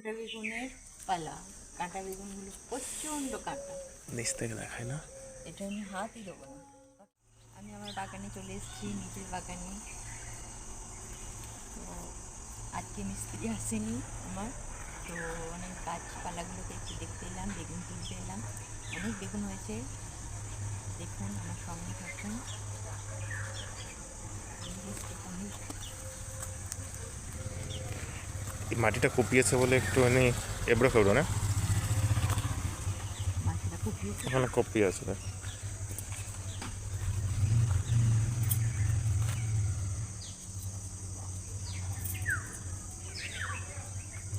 কাঁটা বেগুনের পালা। কাঁটা বেগুনগুলো প্রচণ্ড কাঁটা। নিচ থেকে দেখায় না? এটা আমি হাতই দেবো না। আমি আমার বাগানে চলে এসেছি নিজের বাগানে। তো আজকে মিস্ত্রি আসেনি আমার। তো অনেক গাছপালাগুলোকে একটু দেখতে এলাম বেগুন তুলতে এলাম। অনেক বেগুন হয়েছে। দেখুন আমার সঙ্গে থাকুন অনেক এই মাটিটা কুপিয়েছে বলে একটুখানি এবড়ো ফেবড়ো না? ওখানে কপিয়ে আছে।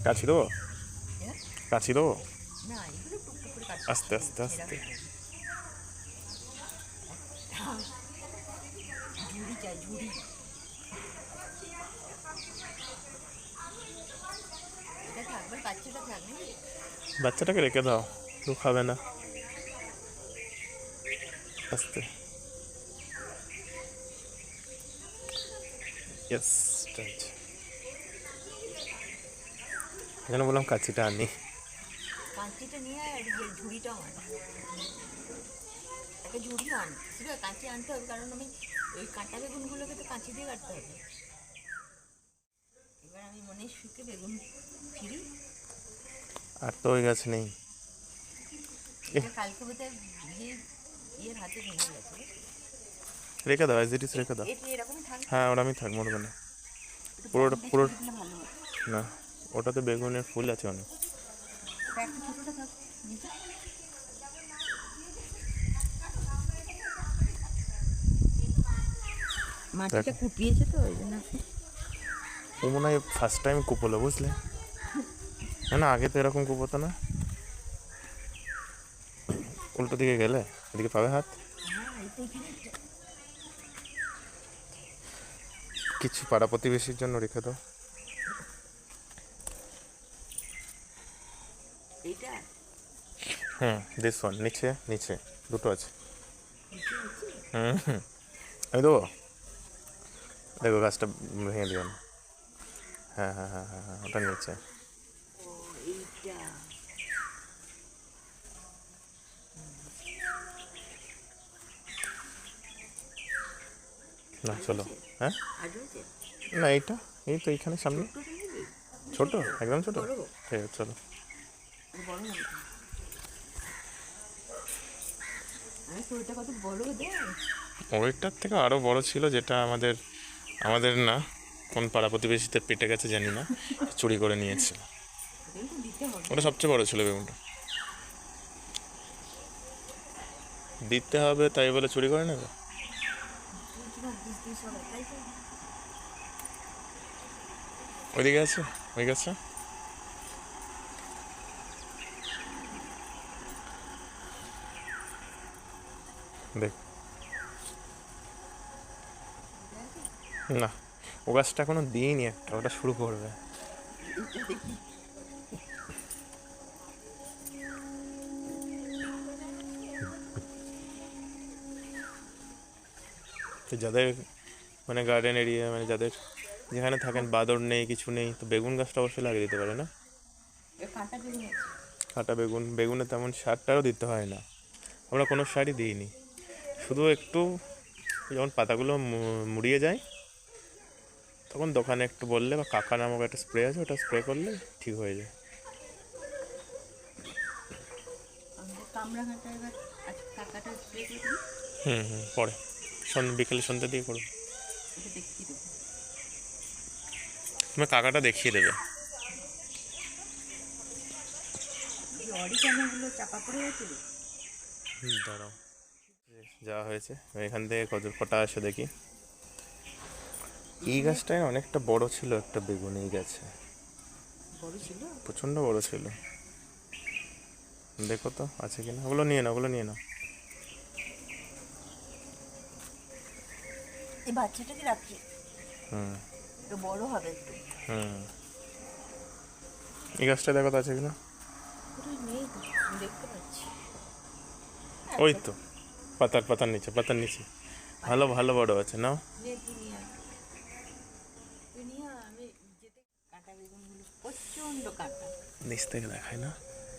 কাছি দেবো? কাছি দেবো? আস্তে আস্তে আস্তে। ঝুড়ি চাই ঝুড়ি। বাচ্চাটাকে রেখে দাও। কেউ খাবে না। আস্তে। এখানে বললাম কাছিটা আনি। কাঁচিটা নিয়ে আর ঝুড়িটাও আন। একটা ঝুড়ি আন। আছে, কাঁচি আনতে হবে, কারণ আমি ওই কাঁটা বেগুনগুলোকে তো কাঁচি দিয়ে কাটতে হবে। এবার আমি মনে শুকে বেগুন ফিরি। আর তো ওই গাছ নেই। রেখে দাও এজ ইট ইস রেখে দাও। হ্যাঁ ওটা আমি থাক মরবে না পুরোটা পুরো না ওটাতে বেগুনের ফুল আছে অনেক। মাটিটা কুপিয়েছে তো ওই জন্য। ও মনে হয় ফার্স্ট টাইম কুপোলো বুঝলে? না না আগে তো এরকম কুপোতো না। উল্টো দিকে গেলে এদিকে পাবে হাত। কিছু পাড়া প্রতিবেশীর জন্য রেখে দাও। হুম দিস ওয়ান নিচে নিচে দুটো আছে। হুম আমি দেবো? দেখো গাছটা ভেঙে দিও না। হ্যাঁ হ্যাঁ হ্যাঁ হ্যাঁ হ্যাঁ ওটা নিচে ও এইটা না, চলো হ্যাঁ? না, এইটা, এই তো এইখানে সামনে। ছোট, একদম ছোট। ঠিক আছে চলো। ওইটার থেকে আরও বড় ছিল যেটা আমাদের আমাদের না, কোন পাড়া প্রতিবেশীতে পেটে গেছে জানি না, চুরি করে নিয়েছে। কিন্তু দিতে হবে ওটা সবচেয়ে বড় ছিল বেগুনটা। দিতে হবে, তাই বলে চুরি করে নেবে? তুই সবাই তাই তো ওইদিকে আছে? ওই গাছটা দেখ। না, ও গাছটা এখনও দিইনি একটা, ওটা শুরু করবে। দেখি তো যাদের মানে গার্ডেন এরিয়া মানে যাদের যেখানে থাকেন বাদর নেই কিছু নেই তো বেগুন গাছটা অবশ্যই লাগিয়ে দিতে পারে না? কাঁটা বেগুন বেগুন তেমন সারটারও দিতে হয় না। আমরা কোনো সারই দিইনি। শুধু একটু যখন পাতাগুলো মুড়িয়ে যায় তখন দোকানে একটু বললে বা কাকা নামক একটা স্প্রে আছে ওটা স্প্রে করলে ঠিক হয়ে যায়। দিই হুম হুম পরে। বিকেলে সন্ধ্যে দিয়ে করো এটা দেখিয়ে তুমি কাকাটা দেখিয়ে দেবে। দাঁড়াও। যাওয়া হয়েছে এখান থেকে কত কটা আসে দেখি। এই গাছটায় অনেকটা বড় ছিল একটা বেগুন এই গাছে। বড় ছিল? প্রচণ্ড বড় ছিল। দেখো তো আছে কিনা? ওগুলো নিয়ে নাও ওগুলো নিয়ে নাও। এই বাচ্চাটাকে হুম। একটু বড় হবে একটু। হুম। এই গাছটা দেখো তো আছে কিনা? নেই দেখতে পাচ্ছি। ওই তো পাতার পাতার নিচে পাতার নিচে। ভালো ভালো বড় আছে নাও। কাঁটা নিচ থেকে দেখায় না?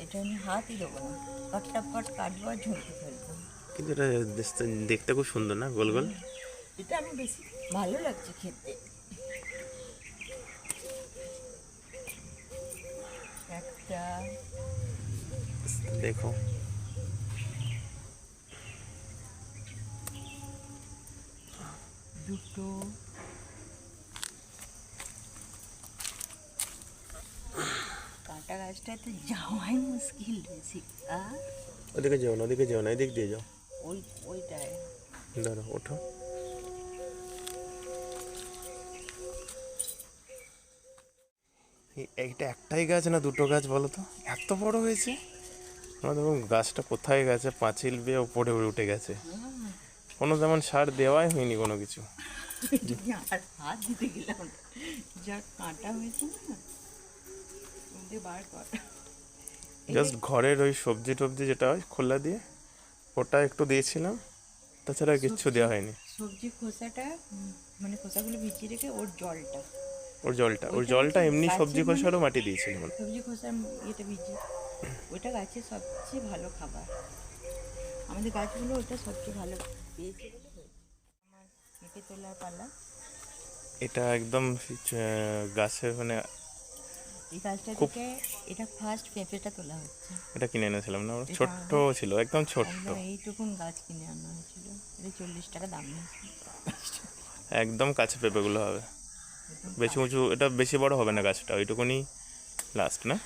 এটা আমি হাতই দেবো না। ফটাফট কাটবো আর ঝুঁকে ফেলব কিন্তু এটা দেখতে খুব সুন্দর না গোল গোল? এটা আমি বেশি ভালো লাগছে খেতে। একটা দেখো। দুটো কাঁটা গাছটায় তো যাওয়াই মুশকিল বেশি। আর ওদিকে যাও না ওদিকে যাও না এদিক দিয়ে যাও। ওই ওইটায়। দাঁড়ো ওঠো। এইটা একটাই গাছ না দুটো গাছ বলো তো? এত বড় হয়েছে? আমরা দেখুন গাছটা কোথায় গেছে? পাঁচিল বেয়ে ওপরে উঠে গেছে। কোনো তেমন সার দেওয়াই হয়নি কোনো কিছু। আর হাত দিতে গেলাম যা কাঁটা হয়েছে না বার কর। জাস্ট ঘরের ওই সবজি টবজি যেটা হয় খোলা দিয়ে ওটা একটু দিয়েছিলাম। তাছাড়া কিচ্ছু দেওয়া হয়নি। সবজি খোসাটা মানে খোসাগুলো ভিজিয়ে রেখে ওর জলটা। ওর জলটা ওর জলটা এমনি সবজি মানে- খোসারও মাটি দিয়েছিলাম সবজি খোসার ইয়েটা ভিজিয়ে ওইটা গাছের সবচেয়ে ভালো খাবার। আমাদের গাছগুলো ওটা সবচেয়ে ভালো পেয়েছে আমার পেঁপে তোলার পালা। এটা একদম গাছের মানে এই গাছটা থেকে এটা ফার্স্ট পেঁপেটা তোলা হচ্ছে। এটা কিনে এনেছিলাম না? ছোট্ট ছিল একদম ছোট্ট। একদম এইটুকুন গাছ কিনে আনা হয়েছিল। এটা চল্লিশ টাকা দাম নিয়েছিল একদম কাছে পেঁপেগুলো হবে। বেশি উঁচু এটা বেশি বড় হবে না গাছটা ওইটুকুনি লাস্ট না?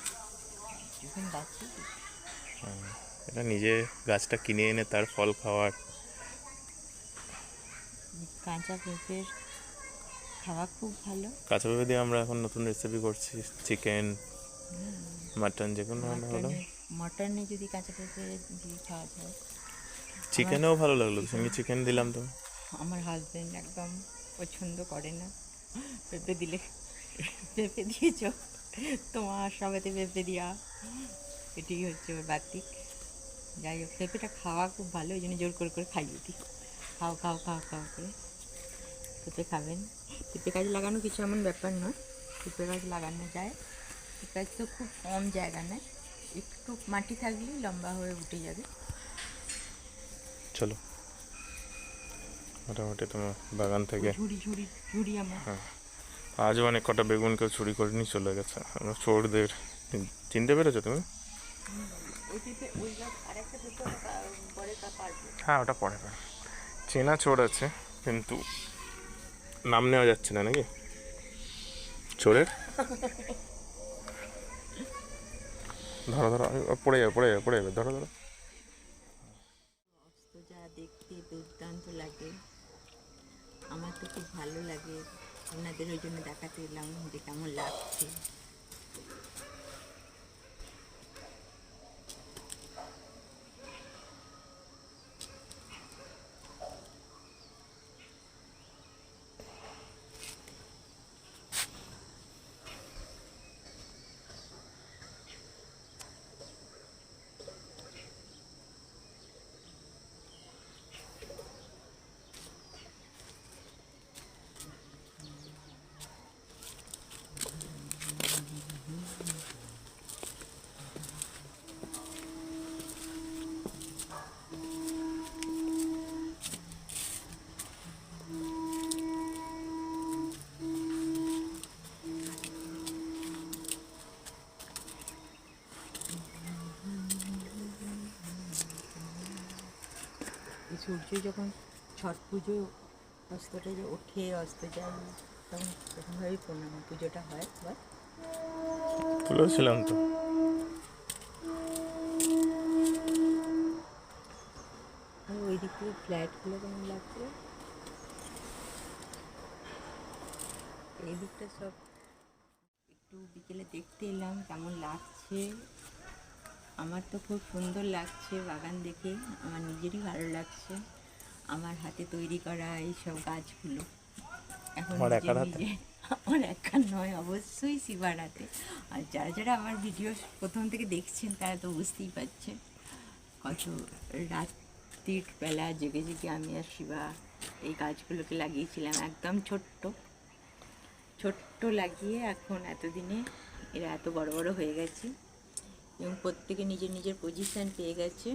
এটা নিজে গাছটা কিনে এনে তার ফল খাওয়ার। কাঁচা পেঁপের খাওয়া খুব ভালো। কাঁচা পেঁপে দিয়ে আমরা এখন নতুন রেসিপি করছি চিকেন মাটন যে কোনো মটনে মটনে যদি কাঁচা পেঁপে দিয়ে খাওয়া যায়। চিকেনেও ভালো লাগল সঙ্গে চিকেন দিলাম তো। আমার হাজবেন্ড একদম পছন্দ করে না। পেঁপে দিলে। পেঁপে দিয়েছ? তোমার সবাইতে পেঁপে দিয়া। এটাই হচ্ছে ওর বাতিক যাই হোক, পেঁপেটা খাওয়া খুব ভালো, ওই জন্য জোর করে করে খাইয়ে দিই। খাও খাও খাও খাও করে। পেঁপে খাবেন। পেঁপে গাছ লাগানো কিছু এমন ব্যাপার নয়। পেঁপে গাছ লাগানো যায়। পেঁপে গাছ তো খুব কম জায়গা নেয়। একটু মাটি থাকলেই লম্বা হয়ে উঠে যাবে। চলো। মোটামুটি তোমার বাগান থেকে। আমার। আজও অনেক কটা বেগুন কেউ চুরি করে নিয়ে চলে গেছে। আমরা চোরদের চিনতে পেরেছ তুমি? হ্যাঁ ওটা পরে পারে চেনা চোর আছে কিন্তু নাম নেওয়া যাচ্ছে না নাকি? চোরের? ধরো ধরো পড়ে যাবে পড়ে যাবে পড়ে যাবে ধরো ধরো। দেখতে দুর্দান্ত লাগে। আমার তো খুব ভালো লাগে। আপনাদের ওই জন্য দেখাতে এলাম যে কেমন লাগছে এই সূর্য যখন ছট পুজো অস্তটা যে ওঠে অস্ত যায় তখন তখনভাবেই প্রণাম পুজোটা হয় আবার তুলেছিলাম তো। ওই দিক থেকে ফ্ল্যাটগুলো কেমন লাগছে? এই দিকটা সব একটু বিকেলে দেখতে এলাম কেমন লাগছে? আমার তো খুব সুন্দর লাগছে বাগান দেখে আমার নিজেরই ভালো লাগছে। আমার হাতে তৈরি করা এইসব গাছগুলো। এখন আমার? নিজে নয় অবশ্যই শিবার হাতে। আর যারা যারা আমার ভিডিও প্রথম থেকে দেখছেন তারা তো বুঝতেই পারছেন কত রাত্রির বেলা জেগে জেগে আমি আর শিবা এই গাছগুলোকে লাগিয়েছিলাম একদম ছোট্ট। ছোট্ট লাগিয়ে এখন এতদিনে এরা এত বড় বড় হয়ে গেছে। এবং প্রত্যেকে নিজের নিজের পজিশান পেয়ে গেছে।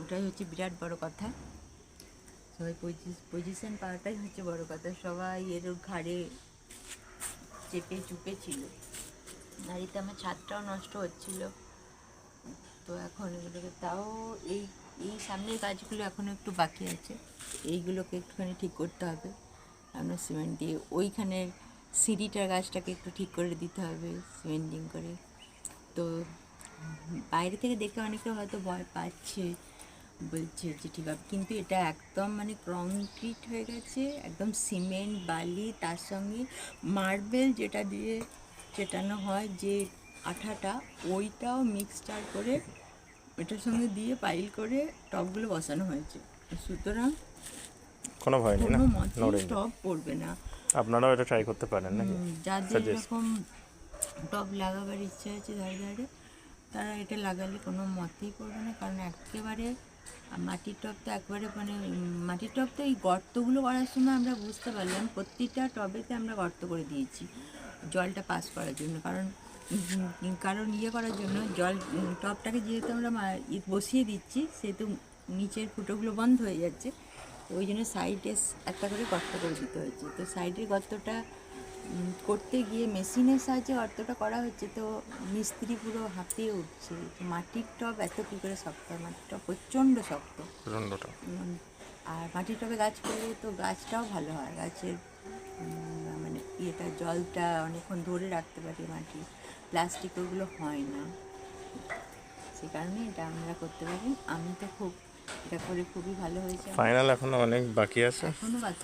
ওটাই হচ্ছে বিরাট বড় কথা। সবাই পজিশান পাওয়াটাই হচ্ছে বড় কথা। সবাই এর ঘাড়ে চেপে চুপে ছিল। এতে আমার ছাদটাও নষ্ট হচ্ছিল। তো এখন এগুলোকে তাও এই এই সামনের কাজগুলো এখনও একটু বাকি আছে। এইগুলোকে একটুখানি ঠিক করতে হবে। আমরা সিমেন্ট দিয়ে ওইখানের সিঁড়িটার গাছটাকে একটু ঠিক করে দিতে হবে সিমেন্টিং করে। তো বাইরে থেকে দেখে অনেকে হয়তো ভয় পাচ্ছে বলছে যে ঠিক আছে। কিন্তু এটা একদম মানে কংক্রিট হয়ে গেছে একদম সিমেন্ট বালি তার সঙ্গে মার্বেল যেটা দিয়ে চেটানো হয় যে আঠাটা ওইটাও মিক্সচার করে এটার সঙ্গে দিয়ে পাইল করে টপগুলো বসানো হয়েছে। সুতরাং কোনো ভয় নেই না? টপ পড়বে না। আপনারাও এটা ট্রাই করতে পারেন নাকি? যাদের এরকম টব লাগাবার ইচ্ছা আছে ধারে ধারে তারা এটা লাগালে কোনো মতেই পড়বে না, কারণ একেবারে মাটির টব তো একবারে মানে মাটির টব তো এই গর্তগুলো করার সময় আমরা বুঝতে পারলাম প্রতিটা টবেতে আমরা গর্ত করে দিয়েছি জলটা পাস করার জন্য। কারণ কারণ ইয়ে করার জন্য জল টবটাকে যেহেতু আমরা বসিয়ে দিচ্ছি, সেহেতু নিচের ফুটোগুলো বন্ধ হয়ে যাচ্ছে ওই জন্য সাইডে একটা করে গর্ত করে দিতে হয়েছে। তো সাইডের গর্তটা করতে গিয়ে মেশিনের সাহায্যে অর্থটা করা হচ্ছে তো মিস্ত্রি পুরো হাঁপিয়ে উঠছে। মাটির টব এত কী করে শক্ত? মাটির টব প্রচণ্ড শক্ত। আর মাটির টবে গাছ করলে তো গাছটাও ভালো হয়। গাছের মানে ইয়েটা জলটা অনেকক্ষণ ধরে রাখতে পারি মাটি। প্লাস্টিক ওগুলো হয় না। সে কারণে এটা আমরা করতে পারি। আমি তো খুব এটা করে খুবই ভালো হয়েছে। ফাইনাল এখনও অনেক বাকি আছে।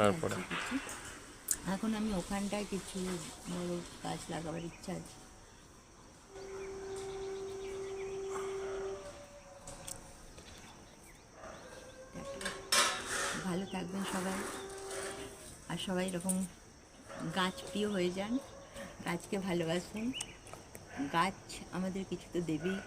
তারপরে? এখন আমি ওখানটায় কিছু বড় গাছ লাগাবার ইচ্ছা আছে। ভালো থাকবেন সবাই। আর সবাই এরকম গাছ প্রিয় হয়ে যান, গাছকে ভালোবাসুন। গাছ আমাদের কিছু তো দেবেই।